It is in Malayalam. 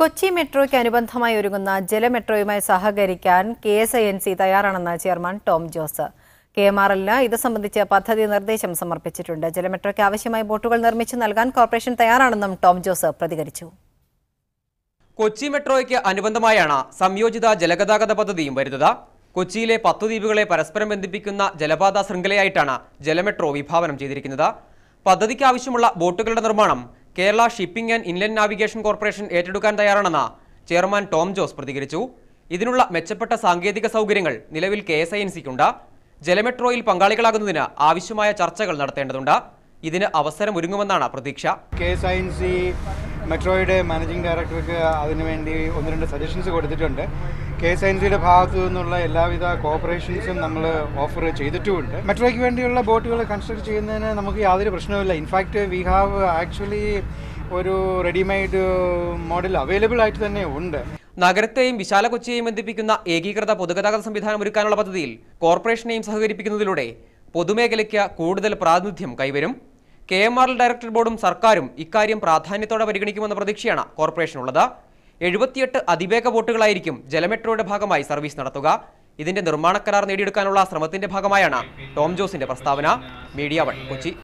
കൊച്ചി മെട്രോയ്ക്ക് അനുബന്ധമായി ഒരുങ്ങുന്ന ജലമെട്രോയുമായി സഹകരിക്കാൻ K S I N C തയ്യാറാണെന്ന് chairman Tom Jose. K M R എല്ലിന് ഇത് സംബന്ധിച്ച് പദ്ധതി നിർദ്ദേശം സമർപ്പിച്ചിട്ടുണ്ട്. ജലമെട്രോയ്ക്ക് ആവശ്യമായ ബോട്ടുകൾ നിർമ്മിച്ചു നൽകാൻ കോർപ്പറേഷൻ തയ്യാറാണെന്നും ടോം ജോസ് പ്രതികരിച്ചു. കൊച്ചി മെട്രോയ്ക്ക് അനുബന്ധമായാണ് സംയോജിത ജലഗതാഗത പദ്ധതിയും വരുന്നത്. കൊച്ചിയിലെ പത്തു ദ്വീപുകളെ പരസ്പരം ബന്ധിപ്പിക്കുന്ന ജലപാത ശൃംഖലയായിട്ടാണ് ജലമെട്രോ വിഭാവനം ചെയ്തിരിക്കുന്നത്. പദ്ധതിക്ക് ആവശ്യമുള്ള ബോട്ടുകളുടെ നിർമ്മാണം Kerala shipping and inland navigation corporation ഏറ്റെടുക്കാൻ തയ്യാറാണെന്ന് ചെയർമാൻ ടോം ജോസ് പ്രതികരിച്ചു. ഇതിനുള്ള മെച്ചപ്പെട്ട സാങ്കേതിക സൗകര്യങ്ങൾ നിലവിൽ കെ എസ് ഐ എൻ ജലമെട്രോയിൽ പങ്കാളികളാകുന്നതിന് ആവശ്യമായ ചർച്ചകൾ നടത്തേണ്ടതുണ്ട്. ഇതിന് അവസരമൊരുങ്ങുമെന്നാണ് പ്രതീക്ഷ. K S I N C മെട്രോയുടെ മാനേജിംഗ് ഡയറക്ടർക്ക് അതിനുവേണ്ടി ഒന്ന് രണ്ട് സജഷൻസ് കൊടുത്തിട്ടുണ്ട്. കെ എസ് എൻ സിയുടെ ഭാഗത്തു നിന്നുള്ള എല്ലാവിധ കോപ്പറേഷൻസും നമ്മൾ ഓഫർ ചെയ്തിട്ടുമുണ്ട്. മെട്രോയ്ക്ക് വേണ്ടിയുള്ള ബോട്ടുകൾ കൺസ്ട്രക്ട് ചെയ്യുന്നതിന് നമുക്ക് യാതൊരു പ്രശ്നവുമില്ല. In fact we have actually ഒരു റെഡിമെയ്ഡ് മോഡൽ അവൈലബിൾ ആയിട്ട് തന്നെ ഉണ്ട്. നഗരത്തെയും വിശാല കൊച്ചിയെയും ബന്ധിപ്പിക്കുന്ന ഏകീകൃത പൊതുഗതാഗത സംവിധാനം ഒരുക്കാനുള്ള പദ്ധതിയിൽ കോർപ്പറേഷനെയും സഹകരിപ്പിക്കുന്നതിലൂടെ പൊതുമേഖലയ്ക്ക് കൂടുതൽ പ്രാതിനിധ്യം കൈവരും. കെ എം ആർ ഡയറക്ടർ ബോർഡും സർക്കാരും ഇക്കാര്യം പ്രാധാന്യത്തോടെ പരിഗണിക്കുമെന്ന പ്രതീക്ഷയാണ് കോർപ്പറേഷനുള്ളത്. എഴുപത്തിയെട്ട് അതിവേഗ ബോട്ടുകളായിരിക്കും ജലമെട്രോയുടെ ഭാഗമായി സർവീസ് നടത്തുക. ഇതിന്റെ നിർമ്മാണ കരാർ നേടിയെടുക്കാനുള്ള ശ്രമത്തിന്റെ ഭാഗമായാണ് ടോം ജോസിന്റെ പ്രസ്താവന. Media one Kochi.